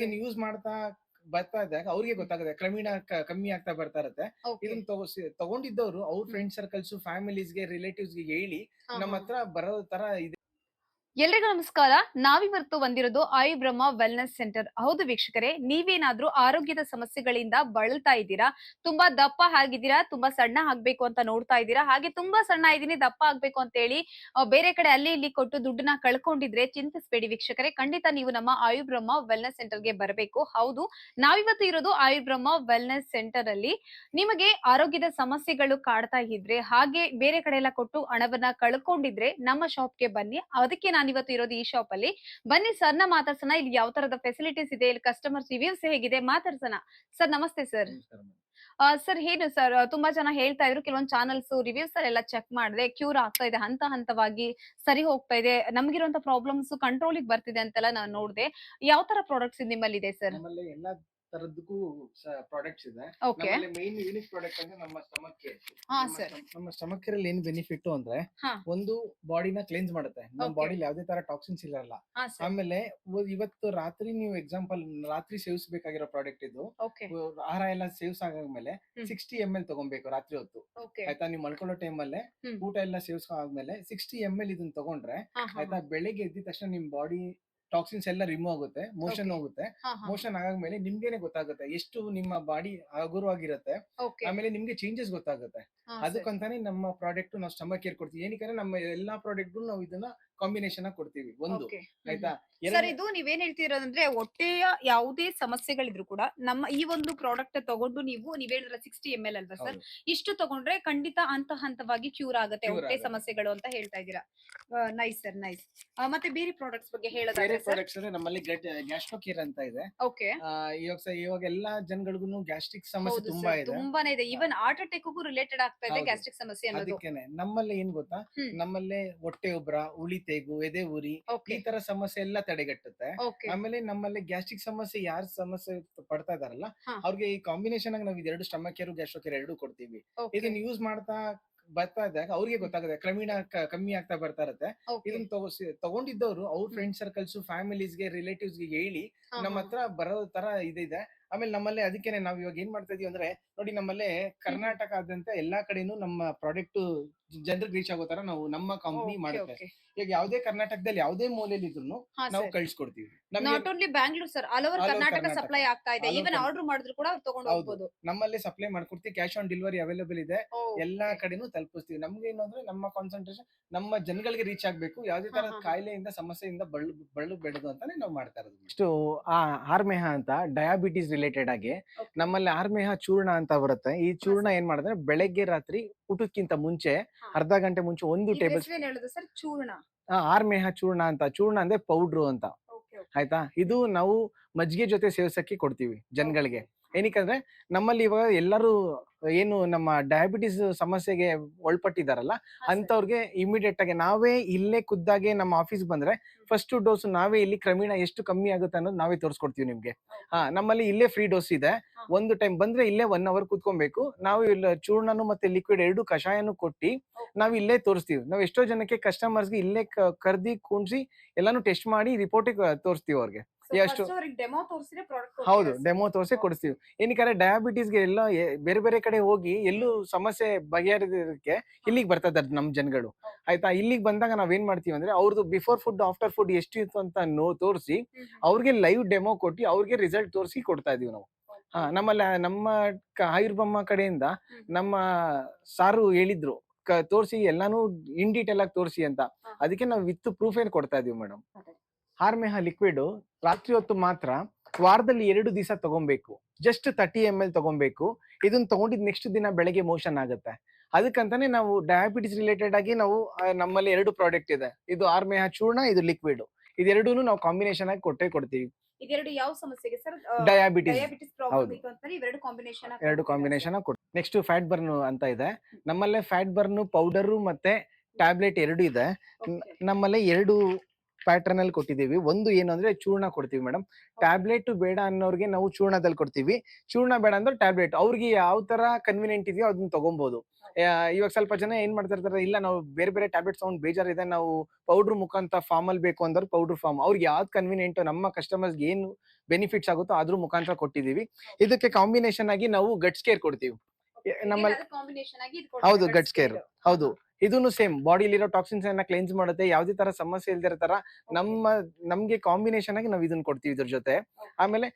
ಇದನ್ನ ಯೂಸ್ ಮಾಡ್ತಾ ಬರ್ತಾ ಇದ್ದಾಗ ಅವ್ರಿಗೆ ಗೊತ್ತಾಗುತ್ತೆ ಕ್ರಮೇಣ ಕಮ್ಮಿ ಆಗ್ತಾ ಬರ್ತಾ ಇರತ್ತೆ. ಇದನ್ನ ತಗೊಂಡಿದ್ದವರು ಅವ್ರ ಫ್ರೆಂಡ್ ಸರ್ಕಲ್ಸ್ ಫ್ಯಾಮಿಲೀಸ್ಗೆ ರಿಲೇಟಿವ್ಸ್ಗೆ ಹೇಳಿ ಹಾ, ನಮ್ಮ. ಹತ್ರ ಬರೋ ತರ ಇದೆ. ಎಲ್ರಿಗೂ ನಮಸ್ಕಾರ. ನಾವಿವತ್ತು ಬಂದಿರೋದು ಆಯು ಬ್ರಹ್ಮ ವೆಲ್ನೆಸ್ ಸೆಂಟರ್. ಹೌದು ವೀಕ್ಷಕರೇ, ನೀವೇನಾದ್ರೂ ಆರೋಗ್ಯದ ಸಮಸ್ಯೆಗಳಿಂದ ಬಳಲ್ತಾ ಇದ್ದೀರಾ? ತುಂಬಾ ದಪ್ಪ ಆಗಿದ್ದೀರಾ? ತುಂಬಾ ಸಣ್ಣ ಆಗ್ಬೇಕು ಅಂತ ನೋಡ್ತಾ ಇದ್ದೀರಾ? ಹಾಗೆ ತುಂಬಾ ಸಣ್ಣ ಇದ್ದೀನಿ, ದಪ್ಪ ಆಗ್ಬೇಕು ಅಂತ ಹೇಳಿ ಬೇರೆ ಕಡೆ ಅಲ್ಲಿ ಇಲ್ಲಿ ಕೊಟ್ಟು ದುಡ್ಡನ್ನ ಕಳ್ಕೊಂಡಿದ್ರೆ ಚಿಂತಿಸಬೇಡಿ ವೀಕ್ಷಕರೇ. ಖಂಡಿತ ನೀವು ನಮ್ಮ ಆಯು ಬ್ರಹ್ಮ ವೆಲ್ನೆಸ್ ಸೆಂಟರ್ಗೆ ಬರಬೇಕು. ಹೌದು, ನಾವಿವತ್ತು ಇರೋದು ಆಯು ಬ್ರಹ್ಮ ವೆಲ್ನೆಸ್ ಸೆಂಟರ್ ಅಲ್ಲಿ ನಿಮಗೆ ಆರೋಗ್ಯದ ಸಮಸ್ಯೆಗಳು ಕಾಡ್ತಾ ಇದ್ರೆ, ಹಾಗೆ ಬೇರೆ ಕಡೆ ಎಲ್ಲ ಕೊಟ್ಟು ಹಣವನ್ನ ಕಳ್ಕೊಂಡಿದ್ರೆ ನಮ್ಮ ಶಾಪ್ಗೆ ಬನ್ನಿ. ಅದಕ್ಕೆ ನಾನು ಇವತ್ತು ಇರೋದು ಈ ಶಾಪ್ ಅಲ್ಲಿ. ಬನ್ನಿ ಸರ್ನ ಮಾತಾಡ್ಸೋಣ. ಇಲ್ಲಿ ಯಾವ ತರದ ಫೆಸಿಲಿಟೀಸ್ ಇದೆ ಇಲ್ಲಿ ಕಸ್ಟಮರ್ ರಿವ್ಯೂಸ್ ಹೇಗಿದೆ ಮಾತಾಡ್ಸೋಣ. ಸರ್ ನಮಸ್ತೆ ಸರ್ ಸರ್ ಏನು ಸರ್ ತುಂಬಾ ಜನ ಹೇಳ್ತಾ ಇದ್ರು ಕೆಲವೊಂದು ಚಾನಲ್ಸ್ ರಿವ್ಯೂಸ್ ಎಲ್ಲ ಚೆಕ್ ಮಾಡಿದೆ ಕ್ಯೂರ್ ಆಗ್ತಾ ಇದೆ ಹಂತ ಹಂತವಾಗಿ ಸರಿ ಹೋಗ್ತಾ ಇದೆ. ನಮ್ಗಿರುವಂತ ಪ್ರಾಬ್ಲಮ್ಸ್ ಕಂಟ್ರೋಲಿಗೆ ಬರ್ತಿದೆ ಅಂತೆಲ್ಲ ನಾನು ನೋಡಿದೆ. ಯಾವ ತರ ಪ್ರಾಡಕ್ಟ್ಸ್ ನಿಮ್ಮಲ್ಲಿ ಇದೆ ಸರ್ ಎಲ್ಲಾ ತರದಕ್ಕೂ ಪ್ರಾಡಕ್ಟ್ಸ್ ಇದೆ. ನಮ್ಮಲ್ಲಿ ಮೈನ್ ಯೂನಿಕ್ ಪ್ರಾಡಕ್ಟ್ ಅಂದ್ರೆ ನಮ್ಮ ಸ್ಟಮಕ್ ಹಾ ಸರ್ ನಮ್ಮ ಸ್ಟಮಕ್ ಅಲ್ಲಿ ಏನ್ ಬೆನಿಫಿಟ್ ಅಂದ್ರೆ ಹಾ. ಒಂದು ಬಾಡಿನ ಕ್ಲೀನ್ಸ್ ಮಾಡುತ್ತೆ. ನಮ್ಮ Okay. ಬಾಡಿಲಿ ಯಾವ್ದೇ ತರ ಟಾಕ್ಸಿನ್ಸ್ ಇರಲ್ಲ. ಹಾ ಸರ್ ಆಮೇಲೆ ಒ- ಇವತ್ತು ರಾತ್ರಿ ನೀವು ಎಕ್ಸಾಂಪಲ್ ರಾತ್ರಿ ಸೇವಿಸಬೇಕಾಗಿರೋ ಪ್ರಾಡಕ್ಟ್ ಇದು. ಓಕೆ ಆಹಾರ ಎಲ್ಲ ಸೇವ್ಸ್ ಆಗಾದ್ಮೇಲೆ ಹ್ಮ್. ಸಿಕ್ಸ್ಟಿ ಎಂ ಎಲ್ ತಗೊಬೇಕು ರಾತ್ರಿ ಹೊತ್ತು. ಓಕೆ ಆಯ್ತಾ? ನೀವು ಮಲ್ಕೊಳ್ಳೋ ಟೈಮ್ ಅಲ್ಲೇ ಹ್ಮ್. ಊಟ ಎಲ್ಲ ಸೇವ್ಸ್ ಆದ್ಮೇಲೆ ಸಿಕ್ಸ್ಟಿ ಎಂ ಎಲ್ ಇದನ್ನ ತಗೊಂಡ್ರೆ ಆಯ್ತಾ? ಬೆಳಿಗ್ಗೆ ಎದ್ದಿದ ತಕ್ಷಣ ನಿಮ್ ಬಾಡಿ ಟಾಕ್ಸಿನ್ಸ್ ಎಲ್ಲ ರಿಮೂವ್ ಆಗುತ್ತೆ ಮೋಷನ್ ಹೋಗುತ್ತೆ. ಹಾ ಹಾ. ಮೋಷನ್ ಆಗಾದ್ಮೇಲೆ ನಿಮ್ಗೇನೆ ಗೊತ್ತಾಗುತ್ತೆ ಎಷ್ಟು ನಿಮ್ಮ ಬಾಡಿ ಹಗುರವಾಗಿರುತ್ತೆ ಆಮೇಲೆ ನಿಮ್ಗೆ ಚೇಂಜಸ್ ಗೊತ್ತಾಗುತ್ತೆ. ಅದಕ್ಕಂತಾನೆ ನಮ್ಮ ಪ್ರಾಡಕ್ಟ್ ನಾವು ಸ್ಟಮಕ್ ಕೇರ್ ಕೊಡ್ತೀವಿ. ಏನಕ್ಕೆ ನಮ್ಮ ಎಲ್ಲಾ ಪ್ರಾಡಕ್ಟ್ ನಾವು ಇದನ್ನ ಕಾಂಬಿನೇಷನ್ ಕೊಡ್ತೀವಿ ಒಂದು ಆಯ್ತಾ? ಸರ್ ಎರಡನೇ- ಇದು ನೀವೇನ್ ಹೇಳ್ತಿರೋದಂದ್ರೆ ಹೊಟ್ಟೆಯ ಯಾವುದೇ ಸಮಸ್ಯೆಗಳಿದ್ರು ಕೂಡ ನಮ್ಮ ಈ ಒಂದು ಪ್ರಾಡಕ್ಟ್ ತಗೊಂಡು ನೀವು ನೀವ್ ಹೇಳಿದ್ರೆ ಸಿಕ್ಸ್ಟಿ ಎಂ ಎಲ್ ಅಲ್ವಾ ಸರ್? ಹೌದು. ಇಷ್ಟು ತಗೊಂಡ್ರೆ ಖಂಡಿತ ಹಂತ ಹಂತವಾಗಿ ಕ್ಯೂರ್ ಆಗುತ್ತೆ Cure ಹೊಟ್ಟೆ ಆಗುತ್ತೆ. ಸಮಸ್ಯೆಗಳು ಅಂತ ಹೇಳ್ತಾ ಇದೀರಾ ನೈಸ್ ಸರ್ ನೈಸ್ ಮತ್ತೆ ಬೇರೆ ಪ್ರಾಡಕ್ಟ್ಸ್ ಬಗ್ಗೆ ಬೇರೆ ಹೇಳೋದಾದ್ರೆ ಸರ್? ಪ್ರಾಡಕ್ಟ್ಸ್ ಅಂದ್ರೆ ನಮ್ಮಲ್ಲಿ ಗ್ಯಾಸ್ಟ್ರೋ ಕೇರ್ ಅಂತ ಇದೆ. ಓಕೆ ಆ, ಇವಾಗ ಸರ್ ಇವಾಗ ಎಲ್ಲಾ ಜನಗಳಿಗೂ ಗ್ಯಾಸ್ಟ್ರಿಕ್ ಸಮಸ್ಯೆ ಹೌದು ತುಂಬಾ ಸರ್ ಇದೆ. ತುಂಬಾನೇ ಇದೆ. ಈವನ್ ಹಾರ್ಟ್ ಅಟ್ಯಾಕ್ಗೂ ರಿಲೇಟೆಡ್ ಆಗ್ತಾ ಇದೆ ಹೌದು. ಗ್ಯಾಸ್ಟ್ರಿಕ್ ಸಮಸ್ಯೆ ಅನ್ನೋದು. ಅದಕ್ಕೇನೆ. ನಮ್ಮಲ್ಲಿ ಏನ್ ಗೊತ್ತಾ? ಹ್ಮ್. ನಮ್ಮಲ್ಲೇ ಹೊಟ್ಟೆ ಉಬ್ರ ಉಳಿ ತೇಗು ಎದೆ ಉರಿ ಈ ತರ ಸಮಸ್ಯೆ ಎಲ್ಲ ತಡೆಗಟ್ಟುತ್ತೆ. ಓಕೆ. ಆಮೇಲೆ ನಮ್ಮಲ್ಲಿ ಗ್ಯಾಸ್ಟ್ರಿಕ್ ಸಮಸ್ಯೆ ಯಾರು ಸಮಸ್ಯೆ ಪಡ್ತಾ ಇದಾರಲ್ಲ ಹಾ. ಅವ್ರಿಗೆ ಈ ಕಾಂಬಿನೇಷನ್ ಆಗಿ ನಾವು ಇದೆರಡು ಸ್ಟಮಕ್ ಕೇರ್ ಗ್ಯಾಸ್ಟ್ರೋ ಕೇರ್ ಎರಡು ಕೊಡ್ತೀವಿ. ಇದನ್ನ ಯೂಸ್ ಮಾಡ್ತಾ ಬರ್ತಾ ಇದ್ದಾಗ ಅವ್ರಿಗೆ ಗೊತ್ತಾಗುತ್ತೆ ಕ್ರಮೇಣ ಕ- ಕಮ್ಮಿ ಆಗ್ತಾ ಬರ್ತಾ ಇರತ್ತೆ. ಇದನ್ನ ತಗೋಸಿ ತಗೊಂಡಿದ್ದವರು ಅವ್ರ ಫ್ರೆಂಡ್ ಸರ್ಕಲ್ಸ್ ಫ್ಯಾಮಿಲಿಸ್ಗೆ ರಿಲೇಟಿವ್ಸ್ಗೆ ಹೇಳಿ ನಮ್ಮ ಹತ್ರ ಬರೋ ತರ ಇದಿದೆ. ಆಮೇಲೆ ನಮ್ಮಲ್ಲಿ ಅದಕ್ಕೆ ನಾವ್ ಇವಾಗ ಏನ್ ಮಾಡ್ತಾ ಇದೀವಿ ಅಂದ್ರೆ ನೋಡಿ ನಮ್ಮಲ್ಲೇ ಕರ್ನಾಟಕದಾದ್ಯಂತ ಎಲ್ಲಾ ಕಡೆನೂ ನಮ್ಮ ಪ್ರಾಡಕ್ಟ್ ಜನರಿಗೆ ರೀಚ್ ಆಗೋ ತರ ನಾವು ನಮ್ಮ ಕಂಪನಿ ಮಾಡುತ್ತೆ. ಈಗ ಯಾವುದೇ ಕರ್ನಾಟಕದಲ್ಲಿ ಯಾವ್ದೇ ಮೂಲೆಯಲ್ಲಿ ಇದ್ರು ನಾವು ಕಳ್ಸಿಕೊಡ್ತೀವಿ. Not only Bangalore sir all over Karnataka Karnataka. Supply ಆಗ್ತಾ ಇದೆ. ಈವನ್ ಆರ್ಡರ್ ಮಾಡಿದ್ರು ಕೂಡ ಅವ್ರು ತಗೊಂಡು ಹೌದು. ನಮ್ಮಲ್ಲಿ ಸಪ್ಲೈ ಮಾಡ್ಕೊಡ್ತೀವಿ ಕ್ಯಾಶ್ ಆನ್ ಡೆಲಿವರಿ ಅವೈಲೇಬಲ್ ಇದೆ. ಎಲ್ಲಾ ಕಡೆನೂ ತಲುಪಿಸ್ತೀವಿ. ನಮ್ಗೆ ಏನಂದ್ರೆ ಅಂದ್ರೆ ನಮ್ಮ ಕಾನ್ಸಂಟ್ರೇಷನ್ ನಮ್ಮ ಜನಗಳಿಗೆ ರೀಚ್ ಆಗ್ಬೇಕು. ಯಾವುದೇ ತರ. ಕಾಯಿಲೆಯಿಂದ ಸಮಸ್ಯೆಯಿಂದ ಬಳ್ಳು ಬಳ್ಳು ಬೇಡದು ಅಂತಾನೆ ನಾವು ಮಾಡ್ತಾ ಇರೋದು. ಇಷ್ಟು ಆ ಆರ್ಮೇಹ ಅಂತ ಡಯಾಬಿಟಿಸ್ ರಿಲೇಟೆಡ್ ಆಗಿ ನಮ್ಮಲ್ಲಿ ಆರ್ಮೇಹ ಚೂರ್ಣ ಅಂತ ಬರುತ್ತೆ. ಈ ಚೂರ್ಣ ಏನ್ ಮಾಡಿದ್ರೆ ಬೆಳಗ್ಗೆ ರಾತ್ರಿ ಊಟಕ್ಕಿಂತ ಮುಂಚೆ ಅರ್ಧ ಗಂಟೆ ಮುಂಚೆ ಒಂದು ಟೇಬಲ್ ಸರ್? ಚೂರ್ಣ. ಆರ್ಮೇಹ ಚೂರ್ಣ ಅಂತ. ಚೂರ್ಣ ಅಂದ್ರೆ ಪೌಡ್ರು ಅಂತ. ಆಯ್ತಾ? ಇದು ನಾವು ಮಜ್ಜಿಗೆ ಜೊತೆ ಸೇವಿಸಕ್ಕೆ ಕೊಡ್ತೀವಿ ಜನಗಳಿಗೆ. ಏನಕ್ಕಂದ್ರೆ ನಮ್ಮಲ್ಲಿ ಇವಾಗ ಎಲ್ಲರೂ ಏನು ನಮ್ಮ ಡಯಾಬಿಟಿಸ್ ಸಮಸ್ಯೆಗೆ ಒಳಪಟ್ಟಿದಾರಲ್ಲ ಅಂತವ್ರಿಗೆ ಇಮಿಡಿಯೇಟ್ ಆಗಿ ನಾವೇ ಇಲ್ಲೇ ಖುದ್ದಾಗೆ ನಮ್ಮ ಆಫೀಸ್ ಬಂದ್ರೆ ಫಸ್ಟ್ ಡೋಸ್ ನಾವೇ ಇಲ್ಲಿ ಕ್ರಮೇಣ ಎಷ್ಟು ಕಮ್ಮಿ ಆಗುತ್ತೆ ಅನ್ನೋದು ನಾವೇ ತೋರಿಸ್ಕೊಡ್ತೀವಿ ನಿಮ್ಗೆ. ಹಾ ನಮ್ಮಲ್ಲಿ ಇಲ್ಲೇ ಫ್ರೀ ಡೋಸ್ ಇದೆ. ಒಂದು ಟೈಮ್ ಬಂದ್ರೆ ಇಲ್ಲೇ ಒನ್ ಅವರ್ ಕುತ್ಕೊಬೇಕು. ನಾವು ಇಲ್ಲ ಚೂರ್ಣನು ಮತ್ತೆ ಲಿಕ್ವಿಡ್ ಎರಡು ಕಷಾಯನು ಕೊಟ್ಟಿ ನಾವು ಇಲ್ಲೇ ತೋರಿಸ್ತೀವಿ. ನಾವು ಎಷ್ಟೋ ಜನಕ್ಕೆ ಕಸ್ಟಮರ್ಸ್ಗೆ ಇಲ್ಲೇ ಕರ್ದಿ ಕುಣ್ಸಿ ಎಲ್ಲಾನು ಟೆಸ್ಟ್ ಮಾಡಿ ರಿಪೋರ್ಟಿಗೆ ತೋರಿಸ್ತೀವಿ ಅವ್ರಿಗೆ. ಎಷ್ಟು- ಡೆಮೋ ತೋರಿಸಿದ್ರೆ ಪ್ರಾಡಕ್ಟ್ ಹೌದು ಡೆಮೋ ತೋರಿಸಿ ಕೊಡಿಸ್ತೀವಿ. ಏನಕ್ಕೆ ಡಯಾಬಿಟೀಸ್ಗೆ ಎಲ್ಲ ಬೇರೆ ಬೇರೆ ಕಡೆ ಹೋಗಿ ಎಲ್ಲೂ ಸಮಸ್ಯೆ ಬಗೆಹರಿದಕ್ಕೆ ಇಲ್ಲಿಗೆ ಬರ್ತಾ ಇದ್ದಾರೆ ನಮ್ ಜನಗಳು. ಆಯ್ತಾ? ಇಲ್ಲಿಗೆ ಬಂದಾಗ ನಾವ್ ಏನ್ ಮಾಡ್ತೀವಿ ಅಂದ್ರೆ ಅವ್ರದ್ದು ಬಿಫೋರ್ ಫುಡ್ ಆಫ್ಟರ್ ಫುಡ್ ಎಷ್ಟು ಇತ್ತು ಅಂತ ನೋ ತೋರಿಸಿ ಅವ್ರಿಗೆ ಲೈವ್ ಡೆಮೋ ಕೊಟ್ಟು ಅವ್ರಿಗೆ ರಿಸಲ್ಟ್ ತೋರಿಸಿ ಕೊಡ್ತಾ ಇದೀವಿ ನಾವು. ಹಾ ನಮ್ಮಲ್ಲಿ ನಮ್ಮ ಆಯುರ್ಬಮ್ಮ ಕಡೆಯಿಂದ ನಮ್ಮ ಸಾರು ಹೇಳಿದ್ರು. ತೋರಿಸಿ ಎಲ್ಲಾನು ಇನ್ ಡೀಟೇಲ್ ಆಗಿ ತೋರಿಸಿ ಅಂತ. ಅದಕ್ಕೆ ನಾವು ವಿತ್ ಪ್ರೂಫ್ ಏನ್ ಕೊಡ್ತಾ ಇದೀವಿ ಮೇಡಮ್. ಹಾರ್ಮೆಹ ಲಿಕ್ವಿಡ್ ರಾತ್ರಿ ಹೊತ್ತು ಮಾತ್ರ ವಾರದಲ್ಲಿ ಎರಡು ದಿವಸ ತಗೊಬೇಕು. ಜಸ್ಟ್ ತರ್ಟಿ ಎಂ ಎಲ್ ತಗೊಬೇಕು. ಇದನ್ನ ತಗೊಂಡಿದ್ ನೆಕ್ಸ್ಟ್ ದಿನ ಬೆಳಗ್ಗೆ ಮೋಷನ್ ಆಗುತ್ತೆ. ಅದಕ್ಕಂತಾನೆ ನಾವು ಡಯಾಬಿಟಿಸ್ ರಿಲೇಟೆಡ್ ಆಗಿ ನಾವು ನಮ್ಮಲ್ಲಿ ಎರಡು ಪ್ರಾಡಕ್ಟ್ ಇದೆ. ಇದು ಆರ್ಮೇಹ ಚೂರ್ಣ ಇದು ಲಿಕ್ವಿಡ್ ಇದೆರಡೂ ನಾವು ಕಾಂಬಿನೇಷನ್ ಆಗಿ ಕೊಟ್ಟೇ ಕೊಡ್ತೀವಿ. ಇದೆರಡು ಯಾವ ಸಮಸ್ಯೆಗೆ ಸರ್? ಡಯಾಬಿಟಿಸ್ ಡಯಾಬಿಟಿಸ್ ಪ್ರಾಬ್ಲಮ್ ಹೌದು. ಇತ್ತು ಇವೆರಡು ಕಾಂಬಿನೇಷನ್ ಎರಡು ಕಾಂಬಿನೇಷನ್ ನೆಕ್ಸ್ಟ್ ಫ್ಯಾಟ್ ಬರ್ನ್ ಅಂತ ಇದೆ. ನಮ್ಮಲ್ಲೇ ಫ್ಯಾಟ್ ಬರ್ನ್ ಪೌಡರ್ ಮತ್ತೆ ಟ್ಯಾಬ್ಲೆಟ್ ಎರಡು ಇದೆ. ನಮ್ಮಲ್ಲೇ ಎರಡು ಪ್ಯಾಟರ್ನ್ ಅಲ್ಲಿ ಕೊಟ್ಟಿದ್ದೀವಿ. ಒಂದು ಏನು ಅಂದ್ರೆ ಚೂರ್ಣ ಕೊಡ್ತೀವಿ ಮೇಡಮ್ ಟ್ಯಾಬ್ಲೆಟ್ ಬೇಡ ಅನ್ನೋರ್ಗೆ ನಾವು ಚೂರ್ಣದಲ್ಲಿ ಕೊಡ್ತೀವಿ. ಚೂರ್ಣ ಬೇಡ ಅಂದ್ರೆ ಟ್ಯಾಬ್ಲೆಟ್ ಅವ್ರಿಗೆ ಯಾವ ತರ ಕನ್ವಿನಿಯಂಟ್ ಇದೆಯೋ ಅದನ್ನ ತಗೊಬಹುದು ಇವಾಗ ಸ್ವಲ್ಪ ಜನ ಏನ್ ಮಾಡ್ತಿರ್ತಾರೆ ಇಲ್ಲ ನಾವು ಬೇರೆ ಬೇರೆ ಟ್ಯಾಬ್ಲೆಟ್ಸ್ ತಗೊಂಡ್ ಬೇಜಾರಿದೆ ನಾವು ಪೌಡರ್ ಮುಖಾಂತರ ಫಾರ್ಮ್ ಅಲ್ಲಿ ಬೇಕು ಅಂದ್ರೆ ಪೌಡರ್ ಫಾರ್ಮ್ ಅವ್ರಿಗೆ ಯಾವ್ದು ಕನ್ವಿನಿಯೆಂಟ್ ನಮ್ಮ ಕಸ್ಟಮರ್ಸ್ಗೆ ಏನು ಬೆನಿಫಿಟ್ಸ್ ಆಗುತ್ತೋ ಅದ್ರ ಮುಖಾಂತರ ಕೊಟ್ಟಿದೀವಿ ಇದಕ್ಕೆ ಕಾಂಬಿನೇಷನ್ ಆಗಿ ನಾವು ಗಟ್ಸ್ ಕೇರ್ ಕೊಡ್ತೀವಿ. ನಮ್ಮಲ್ಲಿ ಹೌದು ಗಟ್ಸ್ ಕೇರ್ ಹೌದು. ಇದೂನು ಸೇಮ್ ಬಾಡಿಲಿರೋ ಟಾಕ್ಸಿನ್ಸ್ ಅನ್ನ ಕ್ಲೆನ್ಸ್ ಮಾಡುತ್ತೆ. ಯಾವ್ದೇ ತರ ಸಮಸ್ಯೆ ಇಲ್ದಿರೋ ತರ ನಮ್ಮ ನಮ್ಗೆ ಕಾಂಬಿನೇಷನ್ ಆಗಿ ನಾವು ಇದನ್ನ ಕೊಡ್ತೀವಿ ಇದ್ರ ಜೊತೆ. ಆಮೇಲೆ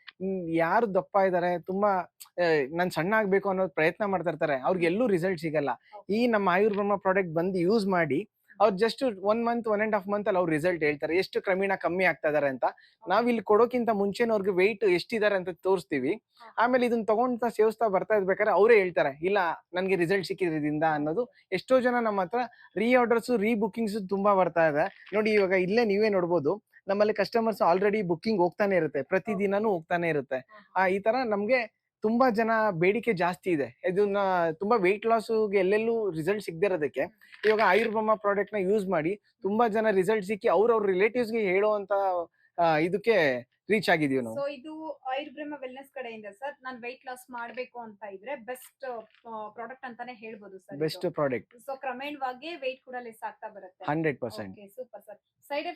ಯಾರು ದಪ್ಪ ಇದಾರೆ ತುಂಬಾ ನಾನು ನಾನ್ ಸಣ್ಣ ಆಗ್ಬೇಕು ಅನ್ನೋ ಪ್ರಯತ್ನ ಮಾಡ್ತಾ ಇರ್ತಾರೆ. ಅವ್ರಿಗೆ ಎಲ್ಲೂ ರಿಸಲ್ಟ್ ಸಿಗಲ್ಲ ಈ ನಮ್ಮ ಆಯುರ್ಬ್ರಹ್ಮ ಪ್ರಾಡಕ್ಟ್ ಬಂದು ಯೂಸ್ ಮಾಡಿ ಅವ್ರು just one month one and half month ಅಲ್ಲಿ ಅವ್ರು ರಿಸಲ್ಟ್ ಹೇಳ್ತಾರೆ. ಎಷ್ಟು ಕ್ರಮೇಣ ಕಮ್ಮಿ ಆಗ್ತಾ ಇದಾರೆ ಅಂತ. ನಾವ್ ಇಲ್ಲಿ ಕೊಡೋಕ್ಕಿಂತ ಮುಂಚೆನೆ ಅವ್ರಿಗೆ ವೆಯ್ಟ್ ಎಷ್ಟಿದ್ದಾರೆ ಅಂತ ತೋರಿಸ್ತೀವಿ. ಆಮೇಲೆ ಇದನ್ನ ತಗೊಂಡ್ತಾ ಸೇವಿಸ್ತಾ ಬರ್ತಾ ಇರ್ಬೇಕಾದ್ರೆ ಅವರೇ ಹೇಳ್ತಾರೆ ಇಲ್ಲ ನನ್ಗೆ ರಿಸಲ್ಟ್ ಸಿಕ್ಕಿದ್ರಿಂದ ಅನ್ನೋದು. ಎಷ್ಟೋ ಜನ ನಮ್ಮ ಹತ್ರ ರೀ ಆರ್ಡರ್ಸ್ ರೀ ಬುಕ್ಕಿಂಗ್ಸ್ ತುಂಬಾ ಬರ್ತಾ ಇದೆ. ನೋಡಿ ಇವಾಗ ಇಲ್ಲೇ ನೀವೇ ನೋಡ್ಬೋದು ನಮ್ಮಲ್ಲಿ ಕಸ್ಟಮರ್ಸ್ ಆಲ್ರೆಡಿ ಬುಕ್ಕಿಂಗ್ ಹೋಗ್ತಾನೆ ಇರುತ್ತೆ. ಪ್ರತಿದಿನನೂ ಹೋಗ್ತಾನೆ ಇರುತ್ತೆ. ಆ ಈ ತರ ನಮ್ಗೆ ತುಂಬಾ ಜನ ಬೇಡಿಕೆ ಜಾಸ್ತಿ ಇದೆ. ಇದನ್ನ ತುಂಬಾ ವೆಯ್ಟ್ ಲಾಸ್ಗೆ ಎಲ್ಲೆಲ್ಲೂ ರಿಸಲ್ಟ್ ಸಿಗದಿರೋದಕ್ಕೆ ಇವಾಗ ಆಯುರ್ಬ್ರಹ್ಮ ಪ್ರಾಡಕ್ಟ್ನ ಯೂಸ್ ಮಾಡಿ ತುಂಬಾ ಜನ ರಿಸಲ್ಟ್ ಸಿಕ್ಕಿ ಅವ್ರವ್ರ ರಿಲೇಟಿವ್ಸ್ಗೆ ಹೇಳುವಂತ ಆ, ಇದಕ್ಕೆ ರೀಚ್ ಆಗಿದೀವಿ ನಾವು. ಸೊ ಇದು ಆಯುರ್ಬ್ರಹ್ಮ ವೆಲ್ನೆಸ್ ಕಡೆಯಿಂದ ಸರ್ ನಾನು weight ಲಾಸ್ ಮಾಡಬೇಕು ಅಂತ ಇದ್ರೆ ಬೆಸ್ಟ್ ಪ್ರಾಡಕ್ಟ್ ಅಂತಾನೆ ಹೇಳ್ಬೋದು ಸರ್ ಬೆಸ್ಟ್ ಪ್ರಾಡಕ್ಟ್ ಸೊ ಕ್ರಮೇಣವಾಗಿ weight ಕೂಡ ಲೆಸ್ ಆಗ್ತಾ ಬರುತ್ತೆ. Hundred percent okay super side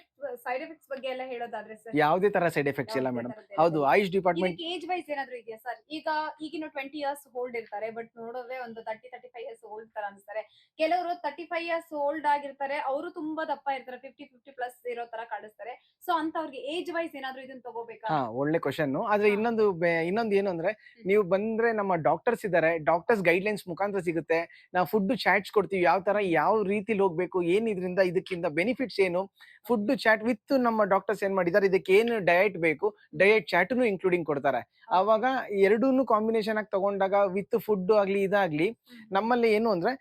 side effects ಬಗ್ಗೆ ಎಲ್ಲ ಹೇಳೋದಾದ್ರೆ ಸರ್ ಯಾವುದೇ ತರ ಸೈಡ್ ಎಫೆಕ್ಟ್ಸ್ ಇಲ್ಲ ಮೇಡಮ್ ಹೌದು ಆಯುಷ್ ಡಿಪಾರ್ಟ್ಮೆಂಟ್ ಏಜ್ ವೈಸ್ ಏನಾದ್ರು ಇದೆಯಾ ಸರ್? ಈಗ ಈಗಿನ ಟ್ವೆಂಟಿ ಇಯರ್ಸ್ ಓಲ್ಡ್ ಇರ್ತಾರೆ ಬಟ್ ನೋಡಿದ್ರೆ ಒಂದು thirty thirty five years old ತರ ಅನ್ಸ್ತಾರೆ. ಕೆಲವರು ತರ್ಟಿ ಫೈವ್ ಇಯರ್ಸ್ ಓಲ್ಡ್ ಆಗಿರ್ತಾರೆ ಅವರು ತುಂಬಾ ದಪ್ಪ ಇರ್ತಾರೆ ಫಿಫ್ಟಿ ಫಿಫ್ಟಿ ಪ್ಲಸ್ ಇರೋ ತರ ಕಾಣಿಸ್ತಾರೆ. ಸೊ ಅಂತವ್ರಿಗೆ ಏಜ್ ವೈಸ್ ಏನಾದ್ರು ಇದನ್ನ ತಗೋಬೇಕಾ? ಹಾ ಒಳ್ಳೆ ಕ್ವಶನ್ ಆದ್ರೆ ಇನ್ನೊಂದು ಇನ್ನೊಂದು ಏನು ಅಂದ್ರೆ ನೀವು ಬಂದ್ರೆ ನಮ್ಮ ಡಾಕ್ಟರ್ಸ್ ಇದ್ದಾರೆ ಡಾಕ್ಟರ್ಸ್ ಗೈಡ್ಲೈನ್ಸ್ ಮುಖಾಂತರ ಸಿಗುತ್ತೆ. ನಾವು ಫುಡ್ ಚಾಟ್ಸ್ ಕೊಡ್ತೀವಿ ಯಾವ ತರ ಯಾವ ರೀತಿಲಿ ಹೋಗ್ಬೇಕು ಏನ್ ಇದರಿಂದ ಇದಕ್ಕಿಂತ ಬೆನಿಫಿಟ್ಸ್ ಏನು? ಫುಡ್ ಚಾಟ್ ವಿತ್ ನಮ್ಮ ಡಾಕ್ಟರ್ಸ್ ಏನ್ ಮಾಡಿದ್ದಾರೆ ಇದಕ್ಕೆ ಏನು ಡಯಟ್ ಬೇಕು ಡಯಟ್ ಚಾಟ್ನು ಇನ್ಕ್ಲೂಡಿಂಗ್ ಕೊಡ್ತಾರೆ. ಅವಾಗ ಎರಡೂನು ಕಾಂಬಿನೇಷನ್ ಆಗಿ ತಗೊಂಡಾಗ ವಿತ್ ಫುಡ್ ಆಗ್ಲಿ ಇದಾಗ್ಲಿ ನಮ್ಮಲ್ಲಿ ಏನು ಅಂದ್ರೆ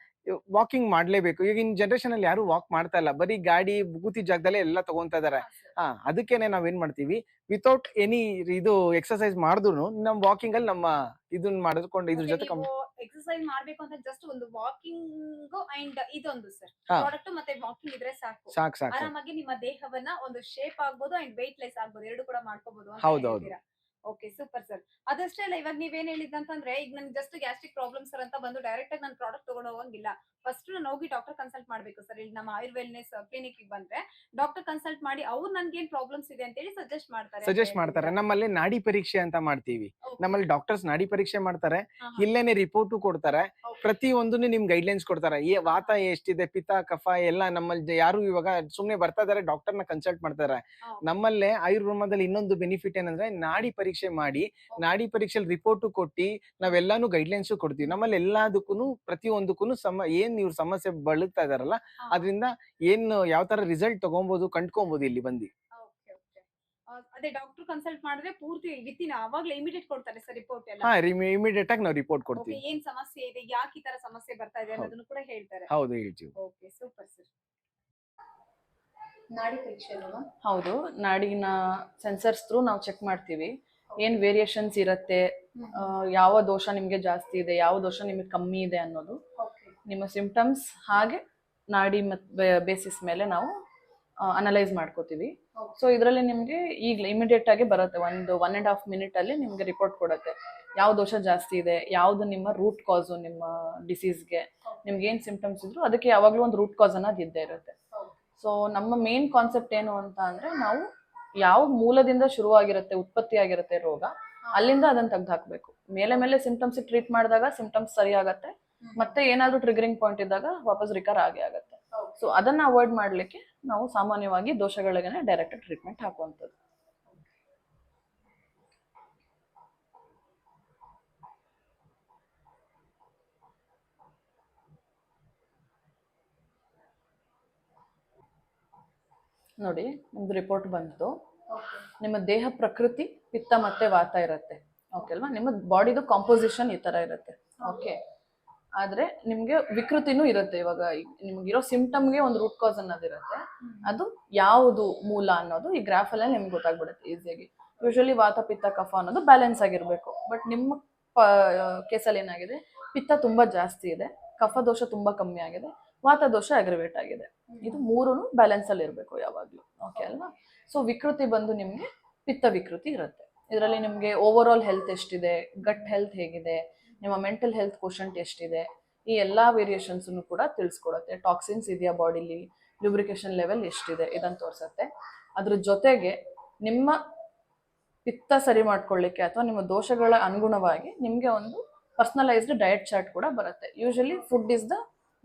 ವಾಕಿಂಗ್ ಮಾಡ್ಲೇಬೇಕು. ಈಗಿನ ಜನರೇಷನ್ ಅಲ್ಲಿ ಯಾರು ವಾಕ್ ಮಾಡ್ತಾ ಇಲ್ಲ. ಬರೀ ಗಾಡಿ ಕೂತಿ ಜಾಗದಲ್ಲೇ ಎಲ್ಲ ತಗೊಂತಾ ಇದಾರೆ. ಹಾ ಅದಕ್ಕೇನೆ ನಾವೇನ್ ಮಾಡ್ತೀವಿ? ವಿತೌಟ್ ಎನಿ ಇದು ಎಕ್ಸರ್ಸೈಸ್ ಮಾಡಿದ್ರು ನಮ್ ವಾಕಿಂಗ್ ಅಲ್ಲಿ ನಮ್ಮ ಇದನ್ನ ಮಾಡಿಸ್ಕೊಂಡು ಇದ್ರ ಜೊತೆ ಎಕ್ಸರ್ಸೈಸ್ ಮಾಡ್ಬೇಕು ಅಂತ ಜಸ್ಟ್ ಒಂದು ವಾಕಿಂಗ್ ಅಂಡ್ ಇದೊಂದು ಸರ್. ಹಾ. ಪ್ರಾಡಕ್ಟ್ ಮತ್ತೆ ವಾಕಿಂಗ್ ಇದ್ರೆ ಸಾಕು. ಸಾಕ್ ಸಾಕು. ಆರಾಮಾಗಿ ನಿಮ್ಮ ದೇಹವನ್ನ ಒಂದು ಶೇಪ್ ಆಗ್ಬೋದು ಅಂಡ್ weight ಲೆಸ್ ಆಗ್ಬೋದು. ಎರಡು ಕೂಡ ಮಾಡ್ಕೋಬಹುದು ಹೌದು, ಹೌದು. ಓಕೆ ಸೂಪರ್ ಸರ್ ಅದಷ್ಟೇ ಅಲ್ಲ ಇವಾಗ ನೀವೇನ್ ಹೇಳಿದಂತಂದ್ರೆ ಈಗ ನನ್ ಜಸ್ಟ್ ಗ್ಯಾಸ್ಟ್ರಿಕ್ ಪ್ರಾಬ್ಲಮ್ ಸರ್ ಅಂತ ಬಂದು ಡೈರೆಕ್ಟ್ ಆಗಿ ನಾನು ಪ್ರಾಡಕ್ಟ್ ತಗೊಂಡು ಹೋಗಂಗಿಲ್ಲ. ಫಸ್ಟ್ ನಾನು ಹೋಗಿ ಡಾಕ್ಟರ್ ಕನ್ಸಲ್ಟ್ ಮಾಡ್ಬೇಕು ಸರ್ ಇಲ್ಲಿ ನಮ್ಮ ಆಯುರ್ವೆಲ್ನೆಸ್ ಕ್ಲಿನಿಕ್ ಬಂದ್ರೆ ಡಾಕ್ಟರ್ ಕನ್ಸಲ್ಟ್ ಮಾಡಿ ಅವ್ರು ನನ್ಗೆ ಏನ್ ಪ್ರಾಬ್ಲಮ್ಸ್ ಇದೆ ಅಂತ ಹೇಳಿ ಸಜೆಸ್ಟ್ ಮಾಡ್ತಾರೆ. ಸಜೆಸ್ಟ್ ಮಾಡ್ತಾರೆ ನಮ್ಮಲ್ಲಿ ನಾಡಿ ಪರೀಕ್ಷೆ ಅಂತ ಮಾಡ್ತೀವಿ. ನಮ್ಮಲ್ಲಿ ಡಾಕ್ಟರ್ಸ್ ನಾಡಿ ಪರೀಕ್ಷೆ ಮಾಡ್ತಾರೆ. ಇಲ್ಲೇನೆ ರಿಪೋರ್ಟ್ ಕೊಡ್ತಾರೆ. ಪ್ರತಿ ಒಂದನ್ನು ನಿಮ್ ಗೈಡ್ಲೈನ್ಸ್ ಕೊಡ್ತಾರೆ. ಈ ವಾತ ಎಷ್ಟಿದೆ ಪಿತ್ತ ಕಫ ಎಲ್ಲ ನಮ್ಮಲ್ಲಿ ಯಾರು ಇವಾಗ ಸುಮ್ನೆ ಬರ್ತಾ ಇದಾರೆ ಡಾಕ್ಟರ್ನ ಕನ್ಸಲ್ಟ್ ಮಾಡ್ತಾರೆ. ನಮ್ಮಲ್ಲೇ ಆಯುರ್ವೇದದಲ್ಲಿ ಇನ್ನೊಂದು ಬೆನಿಫಿಟ್ ಏನಂದ್ರೆ ನಾಡಿ ಪರೀಕ್ಷೆ ಮಾಡಿ ನಾಡಿ ಪರೀಕ್ಷೆಲಿ ರಿಪೋರ್ಟ್ ಕೊಟ್ಟಿ ನಾವೆಲ್ಲಾನು ಗೈಡ್ಲೈನ್ಸ್ ಕೊಡ್ತೀವಿ. ನಮ್ಮಲ್ಲಿ ಎಲ್ಲದಕ್ಕೂ ಪ್ರತಿಯೊಂದಕ್ಕೂ ಸಮ ಏನ್ ಇವ್ರ ಸಮಸ್ಯೆ ಬಳಲ್ತಾ ಇದಾರಲ್ಲ. ಅದರಿಂದ ಏನ್ ಯಾವ ತರ ರಿಸಲ್ಟ್ ತಗೊಬಹುದು ಕಂಡ್ಕೊಬಹುದು ಇಲ್ಲಿ ಬಂದು. ಅದೇ ಡಾಕ್ಟರ್ ಕನ್ಸಲ್ಟ್ ಮಾಡಿದ್ರೆ ಪೂರ್ತಿ ವಿತಿನ್ ಅವಾಗ್ಲೇ ಇಮಿಡಿಯೇಟ್ ಕೊಡ್ತಾರೆ ಸರ್ ರಿಪೋರ್ಟ್ ಎಲ್ಲ. ಹಾ ಇಮಿಡಿಯೇಟ್ ಆಗಿ ನಾವು ರಿಪೋರ್ಟ್ ಕೊಡ್ತೀವಿ. ಏನ್ ಸಮಸ್ಯೆ ಇದೆ ಯಾಕೆ ಈ ತರ ಸಮಸ್ಯೆ ಬರ್ತಾ ಇದೆ ಅನ್ನೋದನ್ನು ಕೂಡ ಹೇಳ್ತಾರೆ. ಹೌದು ಹೇಳ್ತೀವಿ. Okay super sir. ನಾಡಿ ಪರೀಕ್ಷೆ ಅಲ್ವಾ? ಹೌದು ನಾಡಿನ ಸೆನ್ಸರ್ಸ್ ಥ್ರೂ ನಾವು ಚೆಕ್ ಮಾಡ್ತೀವಿ. ಏನ್ ವೇರಿಯೇಷನ್ಸ್ ಇರುತ್ತೆ ಯಾವ ದೋಷ ನಿಮಗೆ ಜಾಸ್ತಿ ಇದೆ ಯಾವ ದೋಷ ನಿಮಗೆ ಕಮ್ಮಿ ಇದೆ ಅನ್ನೋದು ನಿಮ್ಮ ಸಿಂಪ್ಟಮ್ಸ್ ಹಾಗೆ ನಾಡಿ ಮತ್ ಬೇಸಿಸ್ ಮೇಲೆ ನಾವು ಅನಲೈಸ್ ಮಾಡ್ಕೋತೀವಿ. ಸೊ ಇದರಲ್ಲಿ ನಿಮಗೆ ಈಗಲೇ ಇಮಿಡಿಯೇಟ್ ಆಗಿ ಬರುತ್ತೆ ಒಂದು ಒನ್ ಆ್ಯಂಡ್ ಹಾಫ್ ಮಿನಿಟ್ ಅಲ್ಲಿ ನಿಮಗೆ ರಿಪೋರ್ಟ್ ಕೊಡುತ್ತೆ. ಯಾವ ದೋಷ ಜಾಸ್ತಿ ಇದೆ ಯಾವ್ದು ನಿಮ್ಮ ರೂಟ್ ಕಾಸು ನಿಮ್ಮ ಡಿಸೀಸ್ಗೆ ನಿಮ್ಗೆ ಏನ್ ಸಿಂಪ್ಟಮ್ಸ್ ಇದ್ರು ಅದಕ್ಕೆ ಯಾವಾಗಲೂ ಒಂದು ರೂಟ್ ಕಾಸ್ ಅನ್ನೋದು ಇದ್ದೇ ಇರುತ್ತೆ. ಸೊ ನಮ್ಮ ಮೇನ್ ಕಾನ್ಸೆಪ್ಟ್ ಏನು ಅಂತ ಅಂದ್ರೆ ನಾವು ಯಾವ ಮೂಲದಿಂದ ಶುರುವಾಗಿರುತ್ತೆ ಉತ್ಪತ್ತಿ ಆಗಿರುತ್ತೆ ರೋಗ ಅಲ್ಲಿಂದ ಅದನ್ನ ತೆಗ್ದು ಹಾಕ್ಬೇಕು ಮೇಲೆ ಮೇಲೆ ಸಿಂಪ್ಟಮ್ಸ್ ಟ್ರೀಟ್ ಮಾಡಿದಾಗ ಸಿಂಪ್ಟಮ್ಸ್ ಸರಿ ಆಗತ್ತೆ. ಮತ್ತೆ ಏನಾದ್ರೂ ಟ್ರಿಗರಿಂಗ್ ಪಾಯಿಂಟ್ ಇದ್ದಾಗ ವಾಪಸ್ ರಿಕರ್ ಆಗೇ ಆಗತ್ತೆ. ಸೊ ಅದನ್ನ ಅವಾಯ್ಡ್ ಮಾಡ್ಲಿಕ್ಕೆ ನಾವು ಸಾಮಾನ್ಯವಾಗಿ ದೋಷಗಳಿಗೆ ಡೈರೆಕ್ಟ್ ಟ್ರೀಟ್ಮೆಂಟ್ ಹಾಕುವಂಥದ್ದು. ನೋಡಿ ನಿಮ್ದು ರಿಪೋರ್ಟ್ ಬಂತು. ನಿಮ್ಮ ದೇಹ ಪ್ರಕೃತಿ ಪಿತ್ತ ಮತ್ತೆ ವಾತ ಇರುತ್ತೆ. ಓಕೆ ಅಲ್ವಾ? ನಿಮ್ಮ ಬಾಡಿದು ಕಾಂಪೋಸಿಷನ್ ಈ ತರ ಇರುತ್ತೆ. ಓಕೆ ಆದ್ರೆ ನಿಮ್ಗೆ ವಿಕೃತಿನೂ ಇರುತ್ತೆ ಇವಾಗ. ನಿಮ್ಗಿರೋ ಸಿಂಪ್ಟಮ್ಗೆ ಒಂದು ರೂಟ್ ಕಾಸ್ ಅನ್ನೋದಿರುತ್ತೆ ಅದು ಯಾವುದು ಮೂಲ ಅನ್ನೋದು ಈ ಗ್ರಾಫ್ ಅಲ್ಲೇ ನಿಮ್ಗೆ ಗೊತ್ತಾಗ್ಬಿಡುತ್ತೆ ಈಸಿಯಾಗಿ ಯೂಶಲಿ ವಾತ ಪಿತ್ತ ಕಫ ಅನ್ನೋದು ಬ್ಯಾಲೆನ್ಸ್ ಆಗಿರ್ಬೇಕು. ಬಟ್ ನಿಮ್ಮ ಕೇಸಲ್ಲಿ ಏನಾಗಿದೆ? ಪಿತ್ತ ತುಂಬಾ ಜಾಸ್ತಿ ಇದೆ. ಕಫ ದೋಷ ತುಂಬಾ ಕಮ್ಮಿ ಆಗಿದೆ. ವಾತ ದೋಷ ಅಗ್ರಿವೇಟ್ ಆಗಿದೆ ಇದು ಮೂರೂ ಬ್ಯಾಲೆನ್ಸ್ ಅಲ್ಲಿ ಇರಬೇಕು ಯಾವಾಗ್ಲೂ. ಓಕೆ ಅಲ್ವಾ? ಸೊ ವಿಕೃತಿ ಬಂದು ನಿಮ್ಗೆ ಪಿತ್ತ ವಿಕೃತಿ ಇರುತ್ತೆ. ಇದರಲ್ಲಿ ನಿಮ್ಗೆ ಓವರ್ ಆಲ್ ಹೆಲ್ತ್ ಎಷ್ಟಿದೆ? ಗಟ್ ಹೆಲ್ತ್ ಹೇಗಿದೆ? ನಿಮ್ಮ ಮೆಂಟಲ್ ಹೆಲ್ತ್ ಕ್ವಶಂಟ್ ಎಷ್ಟಿದೆ? ಈ ಎಲ್ಲಾ ವೇರಿಯೇಷನ್ಸ್ ಕೂಡ ತಿಳಿಸ್ಕೊಡುತ್ತೆ ಟಾಕ್ಸಿನ್ಸ್ ಇದೆಯಾ ಬಾಡಿಲಿ ಲ್ಯೂಬ್ರಿಕೇಶನ್ ಲೆವೆಲ್ ಎಷ್ಟಿದೆ? ಇದನ್ನ ತೋರಿಸುತ್ತೆ. ಅದ್ರ ಜೊತೆಗೆ ನಿಮ್ಮ ಪಿತ್ತ ಸರಿ ಮಾಡ್ಕೊಳ್ಳಿಕ್ಕೆ ಅಥವಾ ನಿಮ್ಮ ದೋಷಗಳ ಅನುಗುಣವಾಗಿ ನಿಮಗೆ ಒಂದು ಪರ್ಸನಲೈಸ್ಡ್ ಡಯಟ್ ಚಾರ್ಟ್ ಕೂಡ ಬರುತ್ತೆ. Usually food is the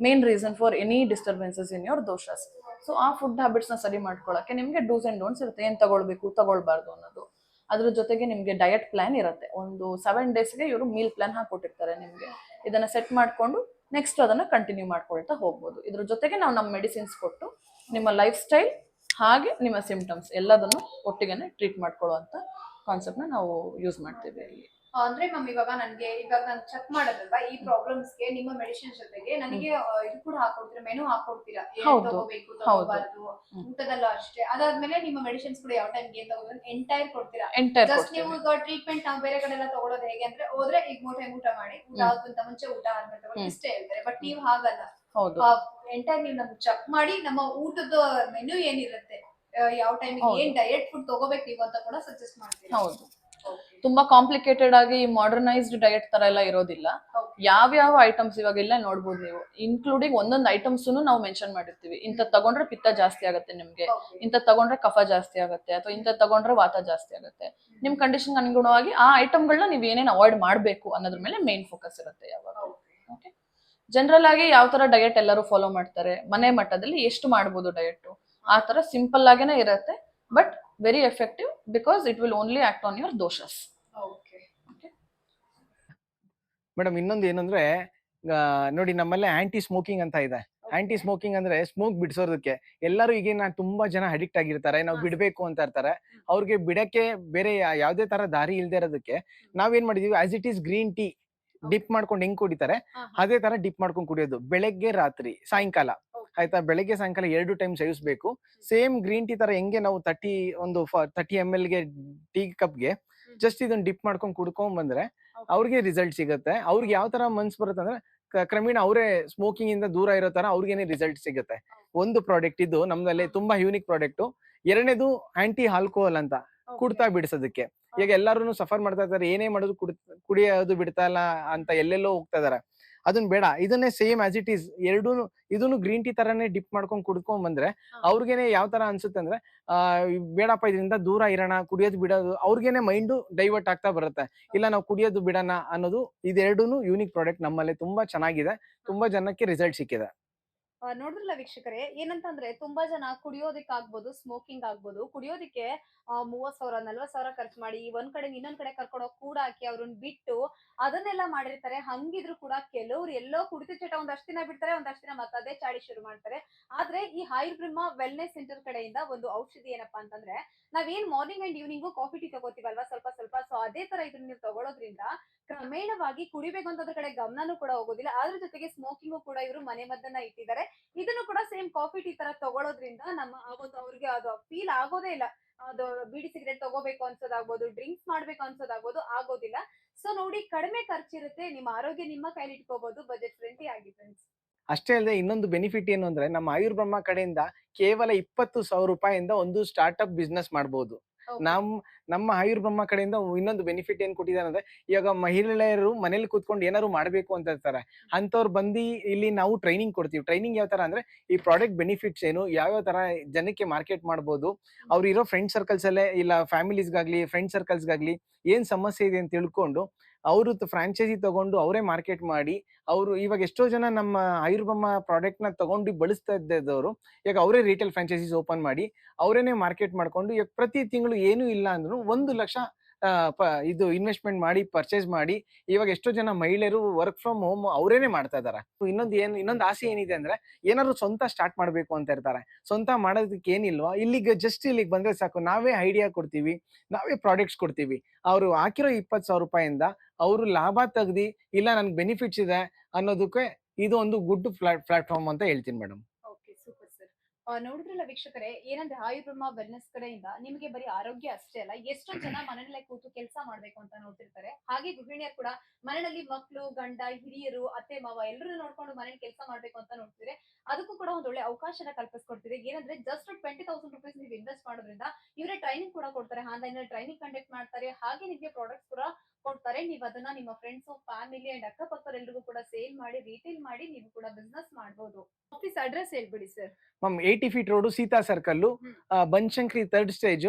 main reason for any disturbances in your doshas so ಆ ಫುಡ್ ಹ್ಯಾಬಿಟ್ಸ್ನ ಸರಿ ಮಾಡ್ಕೊಳ್ಳೋಕೆ ನಿಮಗೆ ಡೂಸ್ ಆ್ಯಂಡ್ ಡೋಂಟ್ಸ್ ಇರುತ್ತೆ. ಏನು ತಗೊಳ್ಬೇಕು, ತಗೊಳ್ಬಾರ್ದು ಅನ್ನೋದು. ಅದ್ರ ಜೊತೆಗೆ ನಿಮಗೆ ಡಯಟ್ ಪ್ಲಾನ್ ಇರುತ್ತೆ. ಒಂದು ಸೆವೆನ್ ಡೇಸ್ಗೆ ಇವರು ಮೀಲ್ ಪ್ಲಾನ್ ಹಾಕೊಟ್ಟಿರ್ತಾರೆ ನಿಮಗೆ. ಇದನ್ನ ಸೆಟ್ ಮಾಡಿಕೊಂಡು ನೆಕ್ಸ್ಟ್ ಅದನ್ನ ಕಂಟಿನ್ಯೂ ಮಾಡ್ಕೊಳ್ತಾ ಹೋಗ್ಬೋದು. ಇದ್ರ ಜೊತೆಗೆ ನಾವು ನಮ್ಮ ಮೆಡಿಸಿನ್ಸ್ ಕೊಟ್ಟು ನಿಮ್ಮ ಲೈಫ್ ಸ್ಟೈಲ್ ಹಾಗೆ ನಿಮ್ಮ ಸಿಂಪ್ಟಮ್ಸ್ ಎಲ್ಲದನ್ನು ಒಟ್ಟಿಗೆ ಟ್ರೀಟ್ ಮಾಡ್ಕೊಳ್ಳುವಂಥ ಕಾನ್ಸೆಪ್ಟ್ನ ನಾವು ಯೂಸ್ ಮಾಡ್ತೀವಿ ಇಲ್ಲಿ. ಅಂದ್ರೆ ಮ್ಯಾಮ್ ಇವಾಗ ನನ್ಗೆ ಇವಾಗ ನಾನು ಚೆಕ್ ಮಾಡೋದಲ್ವಾ ಈ ಪ್ರಾಬ್ಲಮ್ಸ್ಗೆ ನಿಮ್ಮ ಮೆಡಿಸಿನ್ ಜೊತೆಗೆ ನನಗೆ ಇದು ಕೂಡ ಹಾಕೊಡ್ತೀರಾ ಮೆನು ಹಾಕೊಡ್ತೀರಾ? ಏನ್ ತಗೋಬೇಕು. ತಗೋಬಾರ್ದು. ಊಟದಲ್ಲೂ ಅಷ್ಟೇ. ಅದಾದ್ಮೇಲೆ ನಿಮ್ಮ ಮೆಡಿಸಿನ್ಸ್ ಕೂಡ ಯಾವ ಟೈಮ್ ಏನ್ ತಗೋಬೇಕು? ಎಂಟೈರ್ ಕೊಡ್ತೀರಾ? ಎಂಟೈರ್ ಜಸ್ಟ್ ನೀವು ಈಗ ಟ್ರೀಟ್ಮೆಂಟ್ ನಾವು ಬೇರೆ ಕಡೆ ಎಲ್ಲ ತಗೊಳೋದು ಹೇಗೆ ಅಂದ್ರೆ ಹೋದ್ರೆ ಈಗ ಮೂರ್ ಟೈಮ್ ಊಟ ಮಾಡಿ ಊಟ. ಮುಂಚೆ ಊಟ ಆದ್ಮೇಲೆ ತಗೊಳ್ಳಿ ಇಷ್ಟೇ ಹೇಳ್ತಾರೆ. ಬಟ್ ನೀವು ಹಾಗಲ್ಲ. ಎಂಟೈರ್ ನೀವು ನಮ್ಗೆ ಚೆಕ್ ಮಾಡಿ ನಮ್ಮ ಊಟದ ಮೆನು ಏನಿರುತ್ತೆ? ಯಾವ ಟೈಮ್. ಏನ್ ಡಯಟ್ ಫುಡ್ ತಗೋಬೇಕು ನೀವು ಅಂತ ಕೂಡ ಸಜೆಸ್ಟ್ ಮಾಡ್ತೀರಾ? ಹೌದು. ತುಂಬಾ ಕಾಂಪ್ಲಿಕೇಟೆಡ್ ಆಗಿ ಮಾಡರ್ನೈಸ್ಡ್ ಡಯಟ್ ತರ ಎಲ್ಲ ಇರೋದಿಲ್ಲ. ಯಾವ್ಯಾವ ಐಟಮ್ಸ್ ಇವಾಗ ಇಲ್ಲ ನೋಡ್ಬೋದು ನೀವು. ಇನ್ಕ್ಲೂಡಿಂಗ್ ಒಂದೊಂದು ಐಟಮ್ಸ್ ನಾವು ಮೆನ್ಷನ್ ಮಾಡಿರ್ತೀವಿ. ಇಂತ ತಗೊಂಡ್ರೆ ಪಿತ್ತ ಜಾಸ್ತಿ ಆಗುತ್ತೆ ನಿಮ್ಗೆ. ಇಂತ ತಗೊಂಡ್ರೆ ಕಫ ಜಾಸ್ತಿ ಆಗುತ್ತೆ ಅಥವಾ ಇಂತ ತಗೊಂಡ್ರೆ ವಾತ ಜಾಸ್ತಿ ಆಗುತ್ತೆ. ನಿಮ್ ಕಂಡೀಷನ್ ಅನುಗುಣವಾಗಿ ಆ ಐಟಮ್ಗಳನ್ನ ನೀವು ಏನೇನು ಅವಾಯ್ಡ್ ಮಾಡಬೇಕು ಅನ್ನೋದ್ರ ಮೇಲೆ ಮೇನ್ ಫೋಕಸ್ ಇರುತ್ತೆ ಯಾವಾಗ. ಓಕೆ ಜನರಲ್ ಆಗಿ ಯಾವ ತರ ಡಯಟ್ ಎಲ್ಲರೂ ಫಾಲೋ ಮಾಡ್ತಾರೆ? ಮನೆ ಮಟ್ಟದಲ್ಲಿ ಎಷ್ಟು ಮಾಡ್ಬೋದು ಡಯಟ್ ಆ ತರ ಸಿಂಪಲ್ ಆಗೇನೆ ಇರುತ್ತೆ but very effective because it will only act on your doshas okay madam ಇನ್ನೊಂದು ಏನಂದ್ರೆ ಆ, ನೋಡಿ ನಮ್ಮಲ್ಲೇ ಆಂಟಿ ಸ್ಮೋಕಿಂಗ್ ಅಂತ ಇದೆ. ಆಂಟಿ ಸ್ಮೋಕಿಂಗ್ ಅಂದ್ರೆ ಸ್ಮೋಕ್ ಬಿಡಿಸೋದಕ್ಕೆ. ಎಲ್ಲರೂ ಈಗಿನ ತುಂಬಾ ಜನ ಅಡಿಕ್ಟ್ ಆಗಿರ್ತಾರೆ ನಾವು ಹಾ. ಬಿಡ್ಬೇಕು ಅಂತ ಇರ್ತಾರೆ. ಅವ್ರಿಗೆ ಬಿಡಕ್ಕೆ ಬೇರೆ ಯಾ- ಯಾವ್ದೇ ತರ ದಾರಿ ಇಲ್ದೇ ಇರೋದಕ್ಕೆ ನಾವೇನ್ ಮಾಡಿದೀವಿ as it is green tea dip ಮಾಡ್ಕೊಂಡು ಹೆಂಗ್ ಕುಡಿತಾರೆ ಅದೇ ತರ ಡಿಪ್ ಮಾಡ್ಕೊಂಡು ಕುಡಿಯೋದು. ಬೆಳಗ್ಗೆ ರಾತ್ರಿ ಸಾಯಂಕಾಲ. ಆಯ್ತಾ? ಬೆಳಗ್ಗೆ ಸಾಯಂಕಾಲ ಎರಡು ಟೈಮ್ ಸೇವಿಸಬೇಕು ಸೇಮ್ ಗ್ರೀನ್ ಟೀ ತರ ಹೆಂಗೆ ನಾವು ತರ್ಟಿ ಒಂದು ತರ್ಟಿ ಎಂ ಎಲ್ಗೆ ಟೀ ಕಪ್ಗೆ ಜಸ್ಟ್ ಇದನ್ನ ಡಿಪ್ ಮಾಡ್ಕೊಂಡು ಕುಡ್ಕೊಂಡ್ ಬಂದ್ರೆ ಅವ್ರಿಗೆ ರಿಸಲ್ಟ್ ಸಿಗುತ್ತೆ. ಅವ್ರಿಗೆ ಯಾವ ತರ ಮನ್ಸ್ ಬರುತ್ತೆ ಅಂದ್ರೆ ಕ್ರಮೇಣ ಅವರೇ ಸ್ಮೋಕಿಂಗ್ ಇಂದ ದೂರ ಇರೋ ತರ ಅವ್ರಿಗೇನೆ ರಿಸಲ್ಟ್ ಸಿಗುತ್ತೆ. ಒಂದು ಪ್ರಾಡಕ್ಟ್ ಇದು ನಮ್ದಲ್ಲಿ ತುಂಬಾ ಯೂನಿಕ್ ಪ್ರಾಡಕ್ಟ್ ಎರಡನೇದು ಆಂಟಿ ಆಲ್ಕೋಹಾಲ್ ಅಂತ ಕುಡ್ತಾ ಬಿಡಿಸೋದಕ್ಕೆ. ಈಗ ಎಲ್ಲಾರು ಸಫರ್ ಮಾಡ್ತಾ ಇದ್ದಾರೆ. ಏನೇ ಮಾಡೋದು ಕುಡ್ ಕುಡಿಯೋದು ಬಿಡ್ತಾ ಇಲ್ಲ ಅಂತ ಎಲ್ಲೆಲ್ಲೋ ಹೋಗ್ತಾ ಇದಾರೆ ಅದನ್ನ ಬೇಡ. ಇದನ್ನೇ ಸೇಮ್ ಆಸ್ ಇಟ್ ಈಸ್ ಎರಡೂ ಇದನ್ನು ಗ್ರೀನ್ ಟೀ ತರಾನೇ ಡಿಪ್ ಮಾಡ್ಕೊಂಡು ಕುಡ್ಕೊಂಡ್ ಬಂದ್ರೆ ಅವ್ರಿಗೇನೆ ಯಾವ ತರ ಅನ್ಸುತ್ತೆ ಅಂದ್ರೆ ಆ ಬೇಡಪ್ಪ ಇದರಿಂದ ದೂರ ಇರೋಣ ಕುಡಿಯೋದು ಬಿಡೋದು ಅವ್ರಿಗೇನೆ ಮೈಂಡು ಡೈವರ್ಟ್ ಆಗ್ತಾ ಬರುತ್ತೆ. ಇಲ್ಲ ನಾವು ಕುಡಿಯೋದು ಬಿಡೋಣ ಅನ್ನೋದು ಇದೆರಡೂ ಯೂನಿಕ್ ಪ್ರಾಡಕ್ಟ್ ನಮ್ಮಲ್ಲಿ ತುಂಬಾ ಚೆನ್ನಾಗಿದೆ. ತುಂಬಾ ಜನಕ್ಕೆ ರಿಸಲ್ಟ್ ಸಿಕ್ಕಿದೆ. ನೋಡಿದ್ರಲ್ಲ ವೀಕ್ಷಕರೇ? ಏನಂತಂದ್ರೆ ತುಂಬಾ ಜನ ಕುಡಿಯೋದಿಕ್ ಆಗ್ಬೋದು ಸ್ಮೋಕಿಂಗ್ ಆಗ್ಬೋದು, ಕುಡಿಯೋದಿಕ್ಕೆ ಮೂವತ್ ಸಾವಿರ ನಲ್ವತ್ ಸಾವಿರ ಖರ್ಚು ಮಾಡಿ ಒಂದ್ ಕಡೆ ಇನ್ನೊಂದ್ ಕಡೆ ಕರ್ಕೊಂಡು ಹೋಗಿ ಕೂಡ ಹಾಕಿ ಅವ್ರನ್ನ ಬಿಟ್ಟು ಅದನ್ನೆಲ್ಲ ಮಾಡಿರ್ತಾರೆ. ಹಂಗಿದ್ರು ಕೂಡ ಕೆಲವ್ರು ಎಲ್ಲೋ ಕುಡಿತ ಚಟ ಒಂದಷ್ಟು ದಿನ ಬಿಡ್ತಾರೆ, ಒಂದಷ್ಟು ದಿನ ಮತ್ತೆ ಅದೇ ಚಾಡಿ ಶುರು ಮಾಡ್ತಾರೆ. ಆದ್ರೆ ಈ ಹೈಬ್ರಿಮ ವೆಲ್ನೆಸ್ ಸೆಂಟರ್ ಕಡೆಯಿಂದ ಒಂದು ಔಷಧಿ ಏನಪ್ಪಾ ಅಂತಂದ್ರೆ ನಾವೇನ್ morning and evening coffee tea ತಗೋತೀವಲ್ವಾ? ಸ್ವಲ್ಪ ಸ್ವಲ್ಪ. ಸೊ ಅದೇ ತರ ಇದನ್ನ ನೀವು ತಗೊಳೋದ್ರಿಂದ ಕ್ರಮೇಣವಾಗಿ ಕುಡಿಬೇಕು ಅಂತ ಅದ್ರ ಕಡೆ ಗಮನನೂ ಕೂಡ ಹೋಗೋದಿಲ್ಲ. ಅದ್ರ ಜೊತೆಗೆ ಸ್ಮೋಕಿಂಗು ಕೂಡ ಇವರು ಮನೆ ಮದ್ದನ್ನ ಇಟ್ಟಿದ್ದಾರೆ. ಇದನ್ನು ಕೂಡ ಸೇಮ್ ಕಾಫಿ ಟೀ ತರ ತಗೊಳೋದ್ರಿಂದ ನಮ್ಮ ಆ ಒಂದು ಅವ್ರಿಗೆ ಅದು ಫೀಲ್ ಆಗೋದೇ ಇಲ್ಲ. ಅದು ಬೀಡಿ ಸಿಗರೇಟ್ ತಗೋಬೇಕು ಅನ್ಸೋದಾಗ್ಬೋದು ಡ್ರಿಂಕ್ಸ್ ಮಾಡ್ಬೇಕು ಅನ್ಸೋದಾಗ್ಬೋದು ಆಗೋದಿಲ್ಲ. ಸೊ ನೋಡಿ, ಕಡಿಮೆ ಖರ್ಚಿರುತ್ತೆ. ನಿಮ್ಮ ಆರೋಗ್ಯ ನಿಮ್ಮ ಕೈಲಿ ಇಟ್ಕೋಬಹುದು ಬಜೆಟ್ ಫ್ರೆಂಡ್ಲಿ ಆಗಿ ಫ್ರೆಂಡ್ಸ್ ಅಷ್ಟೇ ಅಲ್ಲದೆ ಇನ್ನೊಂದು ಬೆನಿಫಿಟ್ ಏನು ಅಂದ್ರೆ ನಮ್ಮ ಆಯುರ್ಬ್ರಹ್ಮ ಕಡೆಯಿಂದ ಕೇವಲ ಇಪ್ಪತ್ತು ಸಾವಿರ ರೂಪಾಯಿಂದ ಒಂದು ಸ್ಟಾರ್ಟ್ಅಪ್ ಬಿಸ್ನೆಸ್ ಮಾಡಬಹುದು ನಮ್ ನಮ್ಮ ಆಯುರ್ಬ್ರಹ್ಮ ಕಡೆಯಿಂದ ಇನ್ನೊಂದು ಬೆನಿಫಿಟ್ ಏನ್ ಕೊಟ್ಟಿದ್ದಾರೆ ಅಂದ್ರೆ ಇವಾಗ ಮಹಿಳೆಯರು ಮನೇಲಿ ಕೂತ್ಕೊಂಡು ಏನಾರು ಮಾಡ್ಬೇಕು ಅಂತ ಇರ್ತಾರೆ ಅಂತವ್ರು ಬಂದು ಇಲ್ಲಿ ನಾವು ಟ್ರೈನಿಂಗ್ ಕೊಡ್ತೀವಿ. ಟ್ರೈನಿಂಗ್ ಯಾವ ತರ ಅಂದ್ರೆ ಈ ಪ್ರಾಡಕ್ಟ್ ಬೆನಿಫಿಟ್ಸ್ ಏನು ಯಾವ ತರ ಜನಕ್ಕೆ ಮಾರ್ಕೆಟ್ ಮಾಡ್ಬೋದು ಅವ್ರು ಇರೋ ಫ್ರೆಂಡ್ ಸರ್ಕಲ್ಸ್ ಅಲ್ಲೇ ಇಲ್ಲ ಫ್ಯಾಮಿಲೀಸ್ಗಾಗ್ಲಿ ಫ್ರೆಂಡ್ ಸರ್ಕಲ್ಸ್ಗಾಗ್ಲಿ ಏನ್ ಸಮಸ್ಯೆ ಇದೆ ಅಂತ ತಿಳ್ಕೊಂಡು ಅವರು ಫ್ರಾಂಚೈಸಿ ತಗೊಂಡು ಅವರೇ ಮಾರ್ಕೆಟ್ ಮಾಡಿ, ಅವರು ಇವಾಗ ಎಷ್ಟೋ ಜನ ನಮ್ಮ ಆಯುರ್ಬಮ್ಮ ಪ್ರಾಡಕ್ಟ್ನ ತಗೊಂಡು ಬಳಸ್ತಾ ಇದ್ದವರು ಈಗ ಅವರೇ ರಿಟೇಲ್ ಫ್ರಾಂಚೈಸೀಸ್ ಓಪನ್ ಮಾಡಿ, ಅವರೇನೆ ಮಾರ್ಕೆಟ್ ಮಾಡ್ಕೊಂಡು ಈಗ ಪ್ರತಿ ತಿಂಗಳು ಏನೂ ಇಲ್ಲ ಅಂದ್ರೂ ಒಂದು ಲಕ್ಷ ಇದು ಇನ್ವೆಸ್ಟ್ಮೆಂಟ್ ಮಾಡಿ ಪರ್ಚೇಸ್ ಮಾಡಿ, ಇವಾಗ ಎಷ್ಟೋ ಜನ ಮಹಿಳೆಯರು ವರ್ಕ್ ಫ್ರಮ್ ಹೋಮ್ ಅವರೇನೆ ಮಾಡ್ತಾ ಇದಾರೆ. ಇನ್ನೊಂದು ಏನು, ಇನ್ನೊಂದು ಆಸೆ ಏನಿದೆ ಅಂದ್ರೆ, ಏನಾದ್ರು ಸ್ವಂತ ಸ್ಟಾರ್ಟ್ ಮಾಡಬೇಕು ಅಂತ ಇರ್ತಾರೆ. ಸ್ವಂತ ಮಾಡೋದಕ್ಕೆ ಏನಿಲ್ವಾ, ಇಲ್ಲಿಗೆ ಜಸ್ಟ್ ಇಲ್ಲಿಗೆ ಬಂದ್ರೆ ಸಾಕು. ನಾವೇ ಐಡಿಯಾ ಕೊಡ್ತೀವಿ, ನಾವೇ ಪ್ರಾಡಕ್ಟ್ಸ್ ಕೊಡ್ತೀವಿ. ಅವರು ಹಾಕಿರೋ ಇಪ್ಪತ್ತು ಸಾವಿರ ರೂಪಾಯಿಂದ ಅವರು ಲಾಭ ತೆಗ್ದಿ, ಇಲ್ಲ ನನ್ಗೆ ಬೆನಿಫಿಟ್ಸ್ ಇದೆ ಅನ್ನೋದಕ್ಕೆ ಇದು ಒಂದು ಗುಡ್ ಪ್ಲಾಟ್ಫಾರ್ಮ್ ಅಂತ ಹೇಳ್ತೀನಿ ಮೇಡಮ್ ನೋಡಿದ್ರಲ್ಲ ವೀಕ್ಷಕರೇ, ಏನಂದ್ರೆ ಆಯುರ್ಬ್ರಹ್ಮ ವೆಲ್ನೆಸ್ ಕಡೆಯಿಂದ ನಿಮಗೆ ಬರೀ ಆರೋಗ್ಯ ಅಷ್ಟೇ ಅಲ್ಲ ಎಷ್ಟೊಂದ್ ಜನ ಮನೆಯಲ್ಲೇ ಕೂತು ಕೆಲಸ ಮಾಡ್ಬೇಕು ಅಂತ ನೋಡ್ತಿರ್ತಾರೆ. ಹಾಗೆ ಗೃಹಿಣಿಯರು ಕೂಡ ಮನೆಯಲ್ಲಿ ಮಕ್ಕಳು ಗಂಡ, ಹಿರಿಯರು, ಅತ್ತೆ, ಮಾವ ಎಲ್ಲರೂ ನೋಡ್ಕೊಂಡು ಮನೇಲಿ ಕೆಲಸ ಮಾಡ್ಬೇಕು ಅಂತ ನೋಡ್ತಿದ್ರೆ ಅದಕ್ಕೂ ಕೂಡ ಒಂದು ಒಳ್ಳೆ ಅವಕಾಶನ ಕಲ್ಪಿಸ್ಕೊಡ್ತಿದೆ. ಏನಂದ್ರೆ ಜಸ್ಟ್ ಟ್ವೆಂಟಿ ತೌಸಂಡ್ ರುಪೀಸ್ ನೀವು ಇನ್ವೆಸ್ಟ್ ಮಾಡೋದ್ರಿಂದ ಇವರೇ ಟ್ರೈನಿಂಗ್ ಕೂಡ ಕೊಡ್ತಾರೆ. ಆನ್ಲೈನ್ ಅಲ್ಲಿ ಟ್ರೈನಿಂಗ್ ಕಂಡಕ್ಟ್ ಮಾಡ್ತಾರೆ. ಹಾಗೆ ನಿಮಗೆ ಪ್ರಾಡಕ್ಟ್ಸ್ ಕೂಡ ಕೊಡ್ತಾರೆ. ನೀವು ಅದನ್ನ ನಿಮ್ಮ ಫ್ರೆಂಡ್ಸ್ ಫ್ಯಾಮಿಲಿ ಅಂಡ್ ಅಕ್ಕಪಕ್ಕರೆಲ್ರಿಗೂ ಕೂಡ ಸೇಲ್ ಮಾಡಿ ರೀಟೇಲ್ ಮಾಡಿ ನೀವು ಕೂಡ ಬಿಸ್ನೆಸ್ ಮಾಡಬಹುದು ಆಫೀಸ್ ಅಡ್ರೆಸ್ ಹೇಳ್ಬಿಡಿ sir ma'am eighty feet road Seetha circle Banashankari third third stage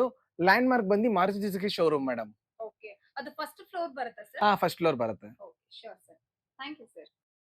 landmark ಬಂದು Maruti Suzuki showroom madam okay ಅದು ಫಸ್ಟ್ ಫ್ಲೋರ್ ಬರುತ್ತಾ ಸರ್ ಹಾ ಫಸ್ಟ್ ಫ್ಲೋರ್ ಬರುತ್ತೆ. Okay sure sir thank you sir